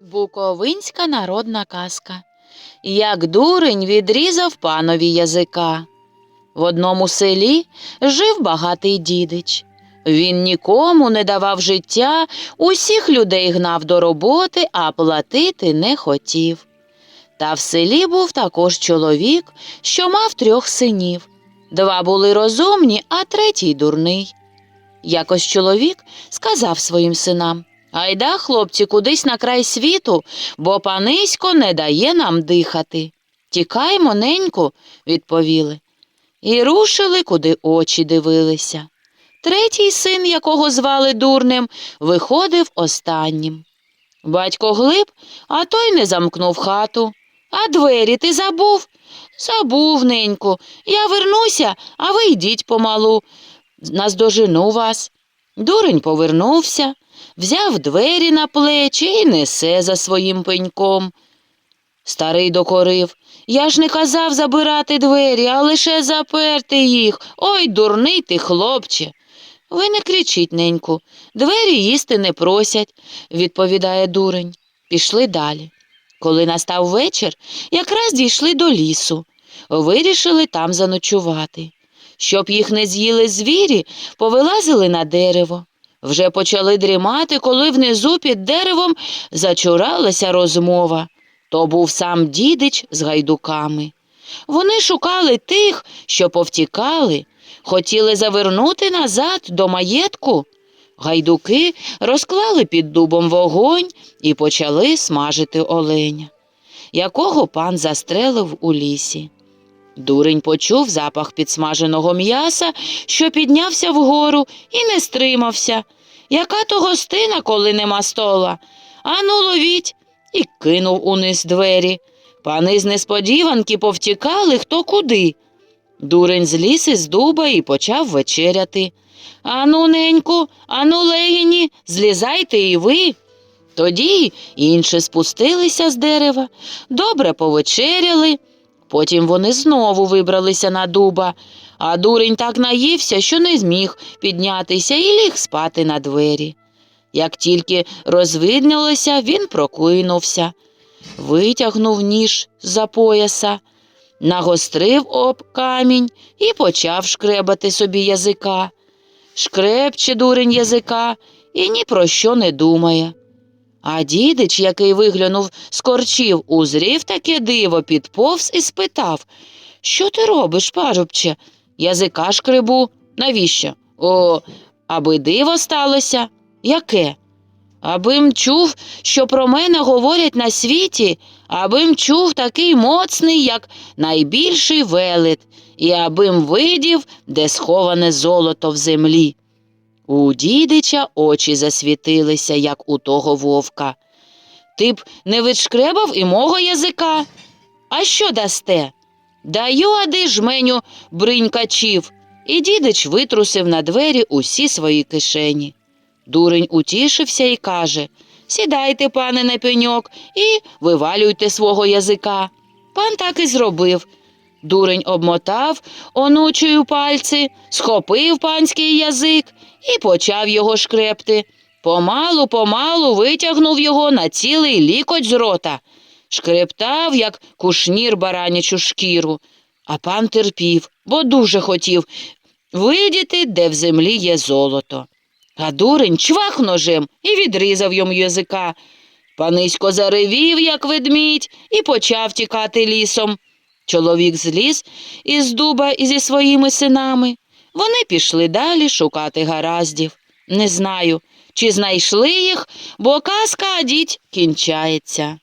Буковинська народна казка. Як дурень відрізав панові язика. В одному селі жив багатий дідич. Він нікому не давав життя, усіх людей гнав до роботи, а платити не хотів. Та в селі був також чоловік, що мав трьох синів. Два були розумні, а третій дурний. Якось чоловік сказав своїм синам Айда, хлопці, кудись на край світу, бо панисько не дає нам дихати. Тікаймо, неньку, відповіли. І рушили, куди очі дивилися. Третій син, якого звали дурнем, виходив останнім. Батько глиб, а той не замкнув хату. А двері ти забув? Забув, неньку. Я вернуся, а ви йдіть помалу. Наздожену вас. Дурень повернувся, взяв двері на плечі і несе за своїм пеньком. Старий докорив. Я ж не казав забирати двері, а лише заперти їх. Ой, дурний ти, хлопче. Ви не кричіть, неньку, двері їсти не просять, відповідає дурень. Пішли далі. Коли настав вечір, якраз дійшли до лісу. Вирішили там заночувати. Щоб їх не з'їли звірі, повилазили на дерево. Вже почали дрімати, коли внизу під деревом зачуралася розмова. То був сам дідич з гайдуками. Вони шукали тих, що повтікали, хотіли завернути назад до маєтку. Гайдуки розклали під дубом вогонь і почали смажити оленя, якого пан застрелив у лісі. Дурень почув запах підсмаженого м'яса, що піднявся вгору, і не стримався. Яка то гостина, коли нема стола? Ану, ловіть, і кинув униз двері. Пани з несподіванки повтікали хто куди. Дурень зліз із дуба і почав вечеряти. Ану, неньку, ану, легіні, злізайте і ви. Тоді інші спустилися з дерева, добре повечеряли. Потім вони знову вибралися на дуба, а дурень так наївся, що не зміг піднятися і ліг спати на двері. Як тільки розвиднілося, він прокинувся, витягнув ніж з-за пояса, нагострив об камінь і почав шкребати собі язика. Шкрепче дурень язика і ні про що не думає. А дідич, який виглянув з корчів, узрів таке диво, підповз і спитав Що ти робиш, парубче? Язика шкребу. Навіщо? О, аби диво сталося. Яке? Абим чув, що про мене говорять на світі, абим чув такий моцний, як найбільший велет, і абим видів, де сховане золото в землі. У дідича очі засвітилися, як у того вовка. Ти б не відшкребав і мого язика. А що дасте? Даю ади жменю бринькачів. І дідич витрусив на двері усі свої кишені. Дурень утішився і каже Сідайте, пане, на пеньок, і вивалюйте свого язика. Пан так і зробив. Дурень обмотав онучою пальці, схопив панський язик і почав його шкрепти. Помалу, помалу витягнув його на цілий лікоть з рота, шкрептав, як кушнір баранячу шкіру. А пан терпів, бо дуже хотів видіти, де в землі є золото. А дурень чвах ножем і відрізав йому язика. Панисько заревів, як ведмідь, і почав тікати лісом. Чоловік зліз із дуба і зі своїми синами. Вони пішли далі шукати гараздів. Не знаю, чи знайшли їх, бо казка дідь кінчається.